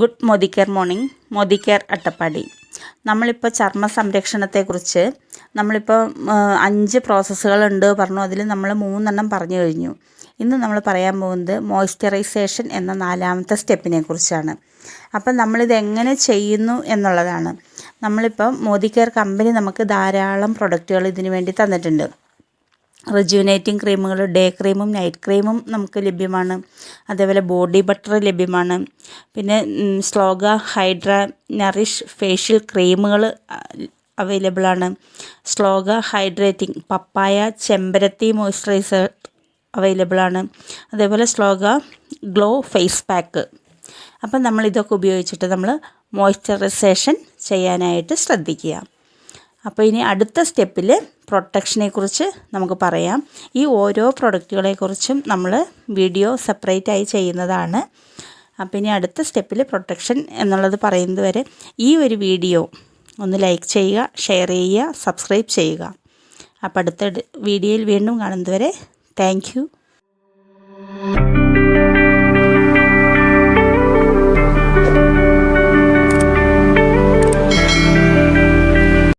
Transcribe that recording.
Good Modi care morning Modi care Attappadi. നമ്മളിപ്പോൾ ചർമ്മ സംരക്ഷണത്തെക്കുറിച്ച് നമ്മളിപ്പോൾ അഞ്ച് പ്രോസസ്സുകളുണ്ട് പറഞ്ഞു. അതിൽ നമ്മൾ മൂന്നെണ്ണം പറഞ്ഞു കഴിഞ്ഞു. ഇന്ന് നമ്മൾ പറയാൻ പോകുന്നത് മോയ്സ്ചറൈസേഷൻ എന്ന നാലാമത്തെ സ്റ്റെപ്പിനെ കുറിച്ചാണ് അപ്പം നമ്മളിത് എങ്ങനെ ചെയ്യുന്നു എന്നുള്ളതാണ്. നമ്മളിപ്പം മോദി കെയർ കമ്പനി നമുക്ക് ധാരാളം പ്രൊഡക്റ്റുകൾ ഇതിനു വേണ്ടി തന്നിട്ടുണ്ട്. റിജുവിനേറ്റിംഗ് ക്രീമുകൾ ഡേ ക്രീമും നൈറ്റ് ക്രീമും നമുക്ക് ലഭ്യമാണ്. അതേപോലെ ബോഡി ബട്ടർ ലഭ്യമാണ്. പിന്നെ സ്ലോഗ ഹൈഡ്ര നറിഷ് ഫേഷ്യൽ ക്രീമുകൾ അവൈലബിൾ ആണ്. സ്ലോഗ ഹൈഡ്രേറ്റിംഗ് പപ്പായ ചെമ്പരത്തി മോയ്സ്ചറൈസർ അവൈലബിൾ ആണ്. അതേപോലെ സ്ലോഗ ഗ്ലോ ഫേസ് പാക്ക് അപ്പം നമ്മൾ ഇതൊക്കെ ഉപയോഗിച്ചിട്ട് നമ്മൾ മോയ്സ്ചറൈസേഷൻ ചെയ്യാനായിട്ട് ശ്രദ്ധിക്കുക. അപ്പോൾ ഇനി അടുത്ത സ്റ്റെപ്പിൽ പ്രൊട്ടക്ഷനെ കുറിച്ച് നമുക്ക് പറയാം. ഈ ഓരോ പ്രൊഡക്റ്റുകളെക്കുറിച്ചും നമ്മൾ വീഡിയോ സെപ്പറേറ്റ് ആയി ചെയ്യുന്നതാണ്. അപ്പോൾ ഇനി അടുത്ത സ്റ്റെപ്പിൽ പ്രൊട്ടക്ഷൻ എന്നുള്ളത് പറയുന്നത് വരെ ഈ ഒരു വീഡിയോ ഒന്ന് ലൈക്ക് ചെയ്യുക ഷെയർ ചെയ്യുക സബ്സ്ക്രൈബ് ചെയ്യുക. അപ്പോൾ അടുത്ത വീഡിയോയിൽ വീണ്ടും കാണുന്നതുവരെ താങ്ക്